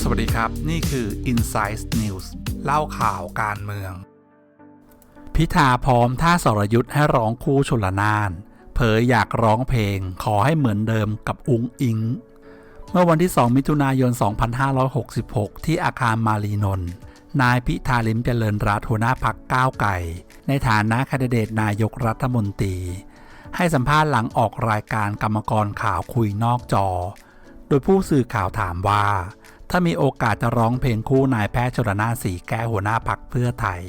สวัสดีครับ นี่คือ Insight News เล่าข่าวการเมือง พิธาพร้อมท่าสรยุทธ์ให้ร้องคู่ชลนาน เผยอยากร้องเพลงขอให้เหมือนเดิมกับอุงอิง เมื่อวันที่ 2 มิถุนายน 2566 ที่อาคารมารีนนท์นายพิธาลิมเจริญรัตหัวหน้าพักก้าวไก่ ในฐานะแคนดิเดตนายกรัฐมนตรี ให้สัมภาษณ์หลังออกรายการกรรมกรข่าวคุยนอกจอ โดยผู้สื่อข่าวถามว่า ถ้ามีโอกาสจะร้องเพลงคู่นายแพทย์ชลนาสีแก้หัวหน้าพักเพื่อไทย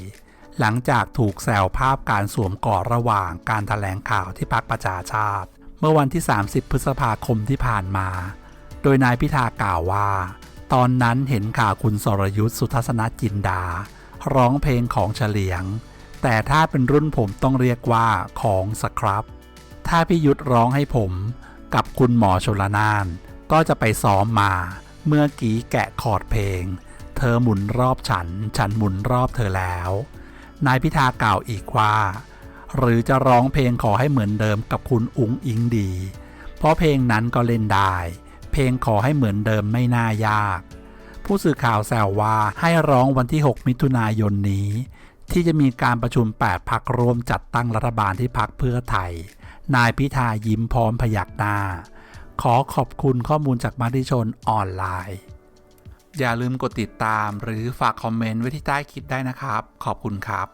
หลังจากถูกแซวภาพการสวมกอดระหว่างการถแถลงข่าวที่พักประชาชาติ เมื่อวันที่ 30 พฤษภาคมที่ผ่านมา โดยนายพิธากล่าวว่า ตอนนั้นเห็นข่าวคุณสรยุทธ์สุทัศนจินดา ร้องเพลงของเฉลียง แต่ถ้าเป็นรุ่นผมต้องเรียกว่าของสครับ ถ้าพี่ยุทธร้องให้ผมกับคุณหมอชลนาน ก็จะไปซ้อมมา เมื่อกี้แกะคอร์ดเพลง เธอหมุนรอบฉัน ฉันหมุนรอบเธอแล้ว นายพิธากล่าวอีกว่า หรือจะร้องเพลงขอให้เหมือนเดิมกับคุณอุงอิงดี เพราะเพลงนั้นก็เล่นได้ เพลงขอให้เหมือนเดิมไม่น่ายาก ผู้สื่อข่าวแซวว่าให้ร้องวันที่ 6 มิถุนายนนี้ ที่จะมีการประชุม 8 พักร่วมจัดตั้งรัฐบาลที่พักเพื่อไทย นายพิธายิ้มพร้อมพยักหน้า ขอขอบคุณข้อมูลจากมติชนออนไลน์ อย่าลืมกดติดตามหรือฝากคอมเมนต์ไว้ที่ใต้คลิปได้นะครับ ขอบคุณครับ